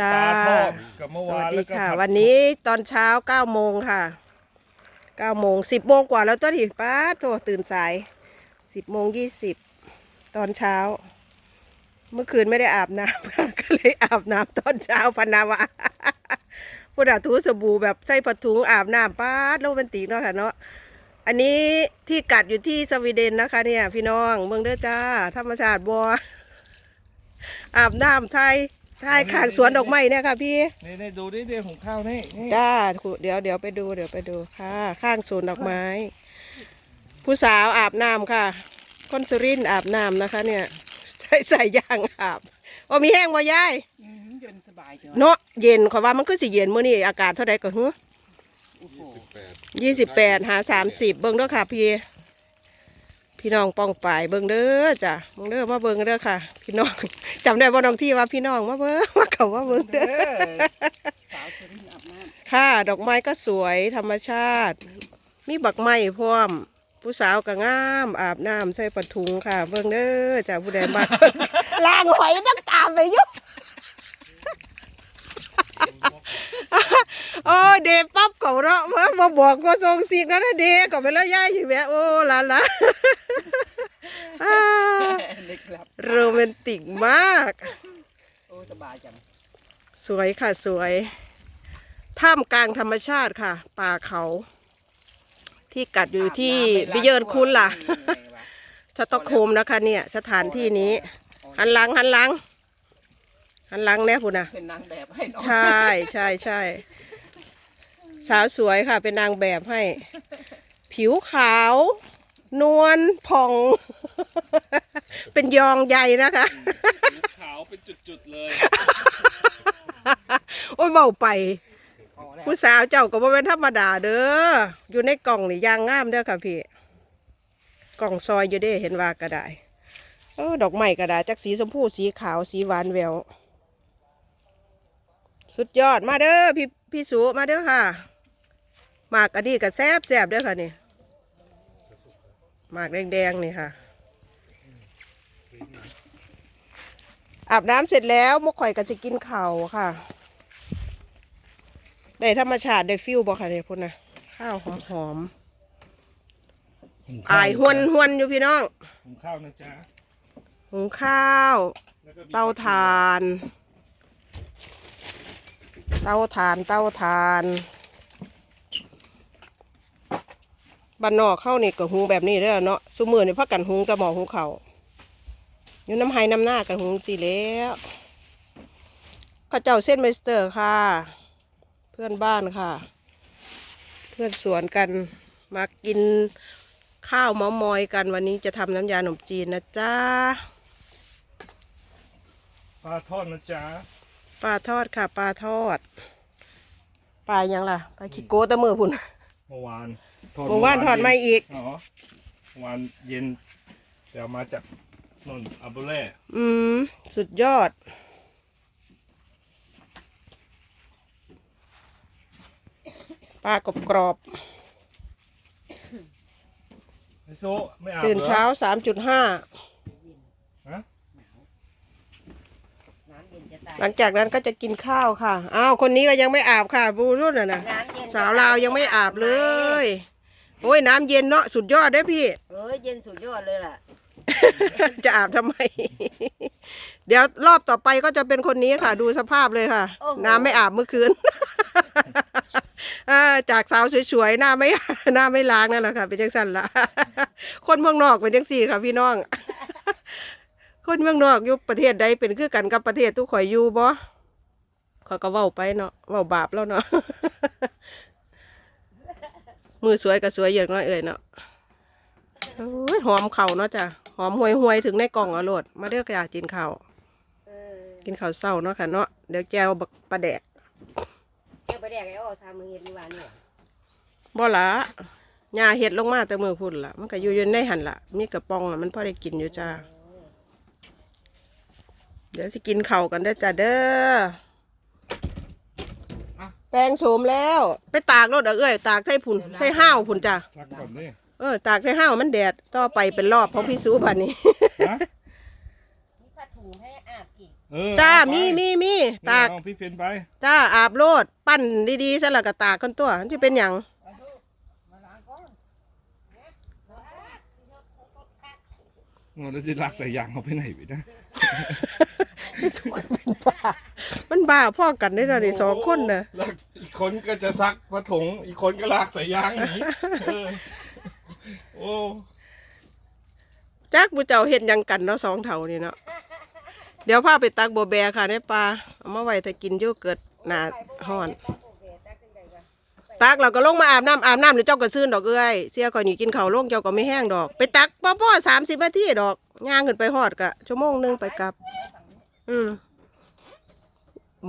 จ้า ปลทอดกับเมื่อสวาวันสดีแล้วก็ค่ะ ผัดวันนี้ตอนเช้าเก้าโมงค่ะเก้าโมงสิบโมงกว่าแล้วตัวที่ป้าโตตื่นสายสิบโมงยี่สิบตอนเช้า เมื่อคืนไม่ได้อาบน้ำก็เลยอาบน้ำตอนเช้าพะนาวะพูดอาทูสบู่แบบใส่ผ้าถุงอาบน้ำป้าดโรแมนติกเนาะค่ะเนาะอันนี้ที่กัดอยู่ที่สวีเดนนะคะ เนี่ย พี่น้องเมืองเด้อจ้า ธรรมชาติบัวอาบน้ำไทย ไทยข้างสวนดอกไม้เนี่ยค่ะพี่นี่นี่ดูดิเดี๋ยวของข้าวนี่นี่จ้าเดี๋ยวเดี๋ยวไปดูเดี๋ยวไปดูค่ะ ข้างสวนดอกไม้ ผู้สาวอาบน้ำค่ะคนสุรินทร์อาบน้ำนะคะ เนี่ยใส่ใส่ยางอาบโอ้มีแห้งบ่ยายอืมเย็นสบายจังเนาะเย็นขอยว่ามันก็สิเย็นมื้อนี้อากาศเท่าใดก็หือโอ้โหยี่สิบแปดหาสามสิบเบิ่งเด้อค่ะพี่พี่น้องป้องปายเบิ่งเด้อจ้ะเบิ่งเด้อมาเบิ่งเด้อค่ะ พี่น้อง จำได้บ่น้องที่ว่าพี่น้องมาเบิ่งมาเขาว่าเบิ่งเด้อสาวชรินอาบน้ค่ะ ดอกไม้ก็สวยธรรมชาติ มีบักไม้พร้อม ผู้สาวก็งาม อาบน้ำใส่ปะทุงค่ะ เบิ่งเด้อจากผู้ใดมาล้างหอยต้องตามไปอยุโอ้ยเดปั๊บเขาเนาะมามาบอกว่าทรงสิ่งนั้นนะเดก็ไปแล้วย่ายอยู่แม่โอ้หลานละอ่าำเด็กครับโรแมนติกมาก โอ้สบายจังสวยค่ะสวยท่ามกลางธรรมชาติค่ะ ป่าเขา ที่กัดอยู่ที่บิเยิร์นคุณล่ะ สต็อกโฮล์มนะคะ เนี่ย สถานที่นี้หันหลังหันหลังหันหลังแน่คุณนะเป็นนางแบบให้น้องใช่ใช่ใช่สาวสวยค่ะ เป็นนางแบบให้ ผิวขาว นวลผ่อง เป็นยองใหญ่นะคะผิวขาวเป็นจุดๆเลยโอ้ยเบาไปพอแล้วผู้สาวเจ้าก็บ่เป็นธรรมดาเด้ออยู่ในกล่องนี่ยางงามเด้อค่ะพี่กล่องซอยอยู่เด้เห็นว่าก็ได้เออดอกไม้ก็ได้จักสีชมพูสีขาวสีหวานแหววสุดยอดมาเด้อพี่พี่สูมาเด้อค่ะหมากอันนี้ก็แซบแซบเด้อค่ะนี่ หมากแดงๆนี่ค่ะ อาบน้ำเสร็จแล้วมุกข่อยก็จะกินข้าวค่ะ ได้ธรรมชาติได้ฟิลบ่ค่ะเนี่ยพุ่นนะข้าวหอมหอมๆอายหวนหวนๆอยู่พี่น้องหุงข้าวนะจ๊ะหุงข้าวแล้วก็มีเตาถ่าน เตาถ่านเตาถ่าน บ้านนอกเข้านี่ก็หุงแบบนี้เด้อเนาะซุมือนี่พักกันหุงกระหมอหุงเขาวอยู่น้ำไห้น้ำหน้ากันหุงสิแล้วข้าวเจ้าเส้นเมสเตอร์ค่ะ เพื่อนบ้านค่ะ เพื่อนสวนกันมากินข้าวเมอมอยกันวันนี้จะทำน้ำยาขนมจีนนะจ๊ะปลาทอดนะจ๊ะปลาทอดค่ะ ปลาทอดปลายังล่ะปลาขี้โก้ตะมือพุ่นเมื่อวาน เมื่อวานทอดไม่อีกอ๋อเมื่อวานเย็นเดี๋ยวมาจากนนอับเบเล่อืม สุดยอด ปลากรอบกรอบไอโซไม่อาบๆตื่นหรอเช้าสามจุดห้า ฮะน้ำเย็นจะตายหลังจากนั้นก็จะกินข้าวค่ะ อ้าว คนนี้ก็ยังไม่อาบค่ะ บูรุ่นน่ะนะ น้ำเย็นจะตสาวลาวยังไม่อาบเลย โอ้ยน้ำเย็นเนาะสุดยอดเด้อพี่ เอ้ยเย็นสุดยอดเลยล่ะ จะอาบทำไม เดี๋ยวรอบต่อไปก็จะเป็นคนนี้ค่ะ ดูสภาพเลยค่ะ โอ้โห น้ำไม่อาบเมื่อคืน อ่าจากสาวสวยๆหน้าไม่ หน้าไม่ล้างนั่นแหละค่ะเป็นจังสันละ คนเมืองนอกเป็นจังสี่ค่ะพี่น้อง คนเมืองนอกอยู่ประเทศใดเป็นคือกันกับประเทศทุกข่อยอยู่บ่ข่อยก็เว้าไปเนาะเว้าบาปแล้วเนาะ มือสวยกับสวยเยอะน้อยเอ่ยเนาะโอ้ยหอมเข่าวเนาะจ้ะหอมห่วยห่วยๆถึงในกล่องอรดมาเด้อกระยากินข้าวเออกินข้าวเศร้าเนาะค่ะเนาะเดี๋ยวแจวบักปลาแดกเจ้าไปแดกไอ้อ้อทำมือเห็นเมื่อวานเนี่ยบ่ละยาเห็ดลงมาแต่มือพุ่นละมันก็อยู่อยู่ในหันละมีกระป๋องอะมันพอได้กินอยู่จ้า เดี๋ยวสิกินข้าวกันเด้อจ้าเด้อ แปลงโฉมแล้ว ไปตากรถเอาเอ้ยตากใส่พุ่นใส่ห้าวพุ่นจ้ารักก่อนดิเออตากใส่ห้าวมันแดดต่อไปเป็นรอบของพี่สูบันนี้ ฮะนี่ผ้าถุงให้อาบกี่เอเออจ้าเอไปมีมีมีตาก เอาพี่เพนไปจ้าอาบโลด ปั้นดีๆซะและก็ตากกันตัวมันจะเป็นหยัง เราจะลากใส่ยางเขาไปไหนไปนะพี่สุก็เป็นบ้า มันบ้าพ่อกันได้แล้วนี่สองคนน่ะลากอีกคนก็จะซักผ้าถุง อีกคนก็ลากใส่ยางหนีเออโอ้จักบุเจ้าเห็นยังกันเนาะสองเท่านี่เนาะเดี๋ยวพาไปตักบัวแบค่ะในปลาเอามาไว้ถ้ากินโยเกิร์ตหนาห้อน ตักเราก็ลงมาอาบน้ำอาบน้ำเดี๋ยวเจ้าก็ซื่นดอกเอ้ยเสียก่อนนี่กินข้าวลงเจ้าก็ไม่แห้งดอก ไปตักพ่อพ่อสามสิบนาทีดอกย่างขึ้นไปหอดกะชั่วโมงหนึงไปกลับ อืม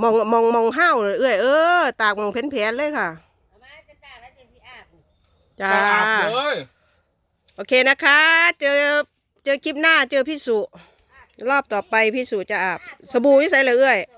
มองมองมองห้าวเลยเอ้ยเออตากมองเพ้นแผนเลยค่ะเอามาจะตาแล้วจะสิอาบจ้าก็อาบเลยโอเคนะคะ เจอเจอคลิปหน้าเจอพี่สุรอบต่อไปพี่สุจะอาบ สบู่ที่ใส่เลยเอ้ยเอ